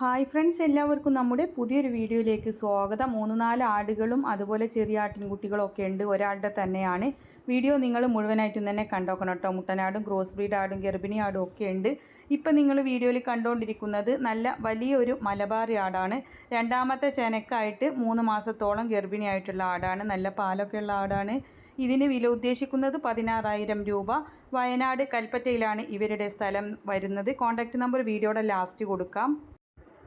Hi friends എല്ലാവർക്കും നമ്മുടെ പുതിയൊരു വീഡിയോയിലേക്ക് സ്വാഗതം. മൂന്ന് നാല് ആടുകളും അതുപോലെ ചെറിയ ആട്ടിൻകുട്ടികളും ഒക്കെ ഉണ്ട്. ഒരാളുടെ തന്നെയാണ്. വീഡിയോ നിങ്ങൾ മുഴുവനായിട്ടും തന്നെ കണ്ടോക്കണം കേട്ടോ. മുട്ടനാടും ക്രോസ് ബ്രീഡ് ആടും ഗർഭിണി ആടും ഒക്കെ ഉണ്ട്. ഇപ്പം നിങ്ങൾ വീഡിയോയിൽ കണ്ടുകൊണ്ടിരിക്കുന്നത് നല്ല വലിയൊരു മലബാറി ആടാണ്. രണ്ടാമത്തെ ചെനക്കായിട്ട് മൂന്ന് മാസത്തോളം ഗർഭിണിയായിട്ടുള്ള ആടാണ്. നല്ല പാലൊക്കെ ഉള്ള ആടാണ്. ഇതിന് വില ഉദ്ദേശിക്കുന്നത് പതിനാറായിരം രൂപ. വയനാട് കൽപ്പറ്റയിലാണ് ഇവരുടെ സ്ഥലം വരുന്നത്. കോൺടാക്റ്റ് നമ്പർ വീഡിയോയുടെ ലാസ്റ്റ് കൊടുക്കാം.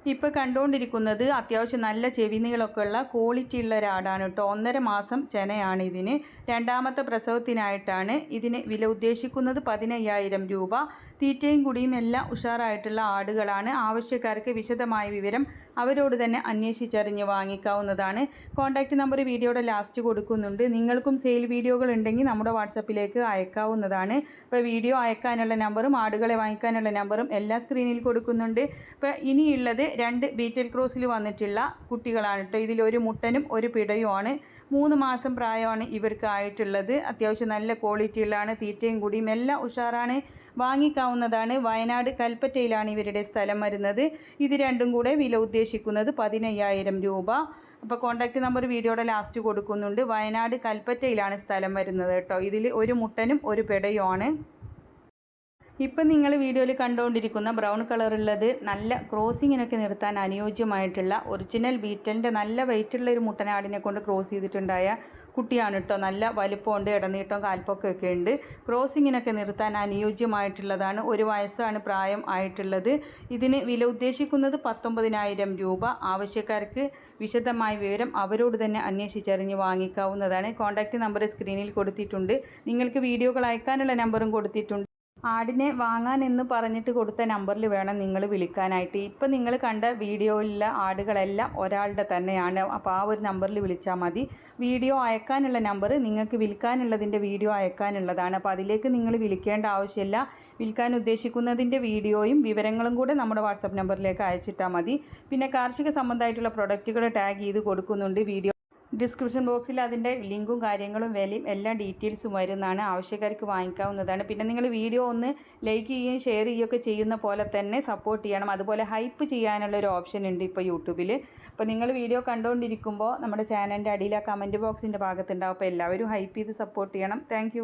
ഇപ്പോൾ കണ്ടുകൊണ്ടിരിക്കുന്നത് അത്യാവശ്യം നല്ല ചെവിനികളൊക്കെ ഉള്ള ക്വാളിറ്റി ഉള്ള ഒരാടാണ് കേട്ടോ. ഒന്നര മാസം ചെനയാണ് ഇതിന്. രണ്ടാമത്തെ പ്രസവത്തിനായിട്ടാണ് ഇതിന് വില ഉദ്ദേശിക്കുന്നത് പതിനയ്യായിരം രൂപ. തീറ്റയും കുടിയും എല്ലാം ഉഷാറായിട്ടുള്ള ആടുകളാണ്. ആവശ്യക്കാർക്ക് വിശദമായ വിവരം അവരോട് തന്നെ അന്വേഷിച്ചറിഞ്ഞ് വാങ്ങിക്കാവുന്നതാണ്. കോൺടാക്റ്റ് നമ്പർ വീഡിയോയുടെ ലാസ്റ്റ് കൊടുക്കുന്നുണ്ട്. നിങ്ങൾക്കും സെയിൽ വീഡിയോകൾ ഉണ്ടെങ്കിൽ നമ്മുടെ വാട്സപ്പിലേക്ക് അയക്കാവുന്നതാണ്. ഇപ്പോൾ വീഡിയോ അയക്കാനുള്ള നമ്പറും ആടുകളെ വാങ്ങിക്കാനുള്ള നമ്പറും എല്ലാ സ്ക്രീനിൽ കൊടുക്കുന്നുണ്ട്. ഇപ്പോൾ ഇനിയുള്ളത് രണ്ട് ബീറ്റൽ ക്രോസിൽ വന്നിട്ടുള്ള കുട്ടികളാണ് കേട്ടോ. ഇതിലൊരു മുട്ടനും ഒരു പിടയുമാണ്. മൂന്ന് മാസം പ്രായമാണ് ഇവർക്ക് ആയിട്ടുള്ളത്. അത്യാവശ്യം നല്ല ക്വാളിറ്റിയിലാണ് തീറ്റയും കൂടിയും എല്ലാം ഉഷാറാണ്. വാങ്ങിക്കാവുന്നതാണ്. വയനാട് കൽപ്പറ്റയിലാണ് ഇവരുടെ സ്ഥലം വരുന്നത്. ഇത് രണ്ടും കൂടെ വില ഉദ്ദേശിക്കുന്നത് പതിനയ്യായിരം രൂപ. അപ്പോൾ കോൺടാക്റ്റ് നമ്പർ വീഡിയോയുടെ ലാസ്റ്റ് കൊടുക്കുന്നുണ്ട്. വയനാട് കൽപ്പറ്റയിലാണ് സ്ഥലം വരുന്നത് കേട്ടോ. ഇതിൽ ഒരു മുട്ടനും ഒരു പെടയുമാണ്. ഇപ്പം നിങ്ങൾ വീഡിയോയിൽ കണ്ടുകൊണ്ടിരിക്കുന്ന ബ്രൗൺ കളറുള്ളത് നല്ല ക്രോസിങ്ങിനൊക്കെ നിർത്താൻ അനുയോജ്യമായിട്ടുള്ള ഒറിജിനൽ ബീറ്റലിന്റെ നല്ല വെയിറ്റുള്ള ഒരു മുട്ടനാടിനെ കൊണ്ട് ക്രോസ് ചെയ്തിട്ടുണ്ടായ കുട്ടിയാണ് കേട്ടോ. നല്ല വലുപ്പമുണ്ട് ഇടനീട്ടം കാൽപ്പൊക്കെ ഉണ്ട്. ക്രോസിങ്ങിനൊക്കെ നിർത്താൻ അനുയോജ്യമായിട്ടുള്ളതാണ്. ഒരു വയസ്സാണ് പ്രായം ആയിട്ടുള്ളത്. ഇതിന് വില ഉദ്ദേശിക്കുന്നത് പത്തൊമ്പതിനായിരം രൂപ. ആവശ്യക്കാർക്ക് വിശദമായ വിവരം അവരോട് തന്നെ അന്വേഷിച്ചറിഞ്ഞ് വാങ്ങിക്കാവുന്നതാണ്. കോൺടാക്റ്റ് നമ്പർ സ്ക്രീനിൽ കൊടുത്തിട്ടുണ്ട്. നിങ്ങൾക്ക് വീഡിയോകൾ അയക്കാനുള്ള നമ്പറും കൊടുത്തിട്ടുണ്ട്. ആടിനെ വാങ്ങാൻ എന്ന് പറഞ്ഞിട്ട് കൊടുത്ത നമ്പറിൽ വേണം നിങ്ങൾ വിളിക്കാനായിട്ട്. ഇപ്പം നിങ്ങൾ കണ്ട വീഡിയോയിലുള്ള ആടുകളെല്ലാം ഒരാളുടെ തന്നെയാണ്. അപ്പോൾ ആ ഒരു നമ്പറിൽ വിളിച്ചാൽ മതി. വീഡിയോ അയക്കാനുള്ള നമ്പർ നിങ്ങൾക്ക് വിൽക്കാനുള്ളതിന്റെ വീഡിയോ അയക്കാനുള്ളതാണ്. അപ്പോൾ അതിലേക്ക് നിങ്ങൾ വിളിക്കേണ്ട ആവശ്യമില്ല. വിൽക്കാൻ ഉദ്ദേശിക്കുന്നതിന്റെ വീഡിയോയും വിവരങ്ങളും കൂടെ നമ്മുടെ വാട്സപ്പ് നമ്പറിലേക്ക് അയച്ചിട്ടാൽ മതി. പിന്നെ കാർഷിക സംബന്ധമായിട്ടുള്ള പ്രൊഡക്റ്റുകൾ ടാഗ് ചെയ്ത് കൊടുക്കുന്നുണ്ട്. വീഡിയോ ഡിസ്ക്രിപ്ഷൻ ബോക്സിൽ അതിന്റെ ലിങ്കും കാര്യങ്ങളും വിലയും എല്ലാ ഡീറ്റെയിൽസും വരുന്നതാണ്. ആവശ്യക്കാർക്ക് വാങ്ങിക്കാവുന്നതാണ്. പിന്നെ നിങ്ങൾ വീഡിയോ ഒന്ന് ലൈക്ക് ചെയ്യുകയും ഷെയർ ചെയ്യുകയൊക്കെ ചെയ്യുന്ന പോലെ തന്നെ സപ്പോർട്ട് ചെയ്യണം. അതുപോലെ ഹൈപ്പ് ചെയ്യാനുള്ള ഒരു ഓപ്ഷൻ ഉണ്ട് ഇപ്പോൾ യൂട്യൂബിൽ. അപ്പോൾ നിങ്ങൾ വീഡിയോ കണ്ടുകൊണ്ടിരിക്കുമ്പോൾ നമ്മുടെ ചാനലിന്റെ അടിയിൽ ആ കമന്റ് ബോക്സിന്റെ ഭാഗത്തുണ്ടാവും. അപ്പോൾ എല്ലാവരും ഹൈപ്പ് ചെയ്ത് സപ്പോർട്ട് ചെയ്യണം. താങ്ക്